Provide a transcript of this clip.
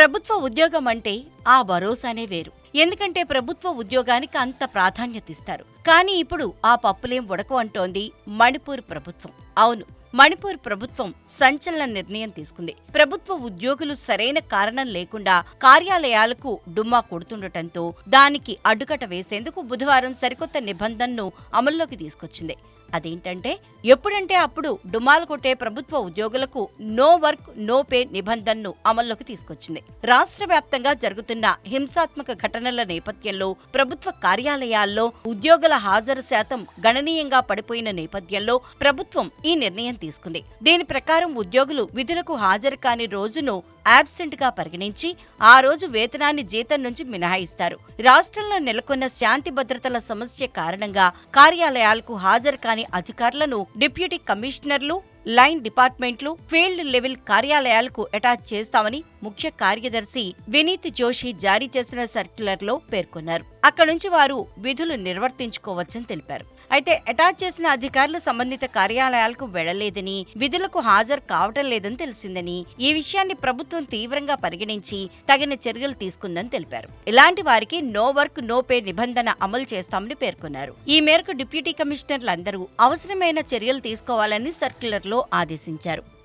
ప్రభుత్వ ఉద్యోగం అంటే ఆ భరోసానే వేరు. ఎందుకంటే ప్రభుత్వ ఉద్యోగానికి అంత ప్రాధాన్యత ఇస్తారు కానీ ఇప్పుడు ఆ పప్పులేం ఉడకు అంటోంది మణిపూర్ ప్రభుత్వం. అవును మణిపూర్ ప్రభుత్వం సంచలన నిర్ణయం తీసుకుంది. ప్రభుత్వ ఉద్యోగులు సరైన కారణం లేకుండా కార్యాలయాలకు డుమ్మా కొడుతుండటంతో దానికి అడ్డుకట వేసేందుకు బుధవారం సరికొత్త నిబంధనను అమల్లోకి తీసుకొచ్చింది. అదేంటంటే ఎప్పుడంటే అప్పుడు డుమాలు కొట్టే ప్రభుత్వ ఉద్యోగులకు నో వర్క్ నో పే నిబంధనను అమల్లోకి తీసుకొచ్చింది. రాష్ట్ర వ్యాప్తంగా జరుగుతున్న హింసాత్మక ఘటనల నేపథ్యంలో ప్రభుత్వ కార్యాలయాల్లో ఉద్యోగుల హాజరు శాతం గణనీయంగా పడిపోయిన నేపథ్యంలో ప్రభుత్వం ఈ నిర్ణయం తీసుకుంది. దీని ప్రకారం ఉద్యోగులు విధులకు హాజరు కాని రోజును గా పరిగణించి ఆ రోజు వేతనాన్ని జీతం నుంచి మినహాయిస్తారు. రాష్ట్రంలో నెలకొన్న శాంతి భద్రతల సమస్య కారణంగా కార్యాలయాలకు హాజరు కాని అధికారులను డిప్యూటీ కమిషనర్లు లైన్ డిపార్ట్మెంట్లు ఫీల్డ్ లెవెల్ కార్యాలయాలకు అటాచ్ చేస్తామని ముఖ్య కార్యదర్శి వినీత్ జోషి జారీ చేసిన సర్క్యులర్లో పేర్కొన్నారు. అక్కడి నుంచి వారు విధులు నిర్వర్తించుకోవచ్చని తెలిపారు. అయితే అటాచ్ చేసిన అధికారులు సంబంధిత కార్యాలయాలకు వెళ్ళలేదని విధులకు హాజరు కావటం లేదని తెలిసిందని ఈ విషయాన్ని ప్రభుత్వం తీవ్రంగా పరిగణించి తగిన చర్యలు తీసుకుందని తెలిపారు. ఇలాంటి వారికి నో వర్క్ నో పే నిబంధన అమలు చేస్తామని పేర్కొన్నారు. ఈ మేరకు డిప్యూటీ కమిషనర్లందరూ అవసరమైన చర్యలు తీసుకోవాలని సర్క్యులర్ ఆదేశించారు